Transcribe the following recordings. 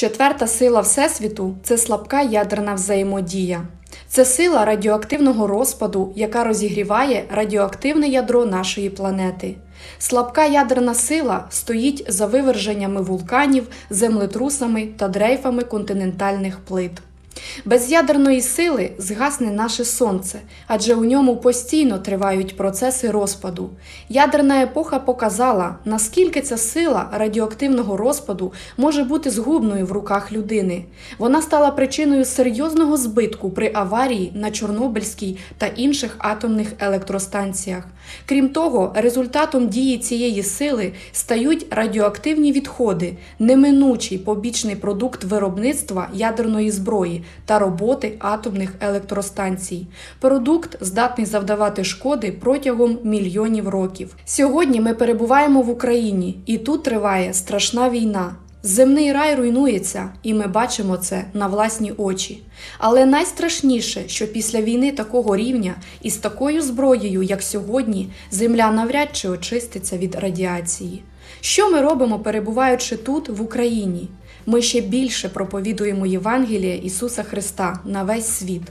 Четверта сила Всесвіту це слабка ядерна взаємодія. Це сила радіоактивного розпаду, яка розігріває радіоактивне ядро нашої планети. Слабка ядерна сила стоїть за виверженнями вулканів, землетрусами та дрейфами континентальних плит. Без ядерної сили згасне наше сонце, адже у ньому постійно тривають процеси розпаду. Ядерна епоха показала, наскільки ця сила радіоактивного розпаду може бути згубною в руках людини. Вона стала причиною серйозного збитку при аварії на Чорнобильській та інших атомних електростанціях. Крім того, результатом дії цієї сили стають радіоактивні відходи, неминучий побічний продукт виробництва ядерної зброї та роботи атомних електростанцій. Продукт здатний завдавати шкоди протягом мільйонів років. Сьогодні ми перебуваємо в Україні, і тут триває страшна війна. Земний рай руйнується, і ми бачимо це на власні очі. Але найстрашніше, що після війни такого рівня і з такою зброєю, як сьогодні, земля навряд чи очиститься від радіації. Що ми робимо, перебуваючи тут, в Україні? Ми ще більше проповідуємо Євангелія Ісуса Христа на весь світ,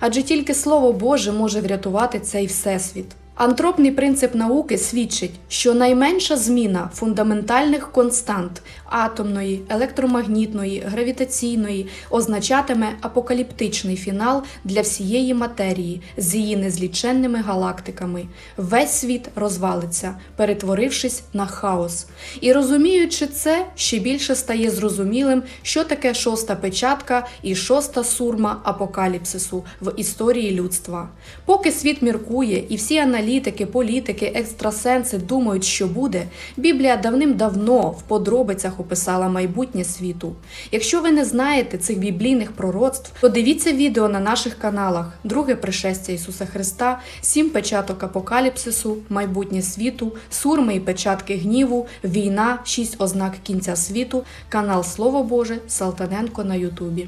адже тільки Слово Боже може врятувати цей всесвіт. Антропний принцип науки свідчить, що найменша зміна фундаментальних констант атомної, електромагнітної, гравітаційної означатиме апокаліптичний фінал для всієї матерії з її незліченними галактиками. Весь світ розвалиться, перетворившись на хаос. І розуміючи це, ще більше стає зрозумілим, що таке шоста печатка і шоста сурма апокаліпсису в історії людства. Поки світ міркує і всі аналітики, політики, екстрасенси думають, що буде, Біблія давним-давно в подробицях описала майбутнє світу. Якщо ви не знаєте цих біблійних пророцтв, то дивіться відео на наших каналах: Друге пришестя Ісуса Христа, Сім печаток апокаліпсису, майбутнє світу, сурми і печатки гніву, війна, шість ознак кінця світу, канал Слово Боже, Салтаненко на Ютубі.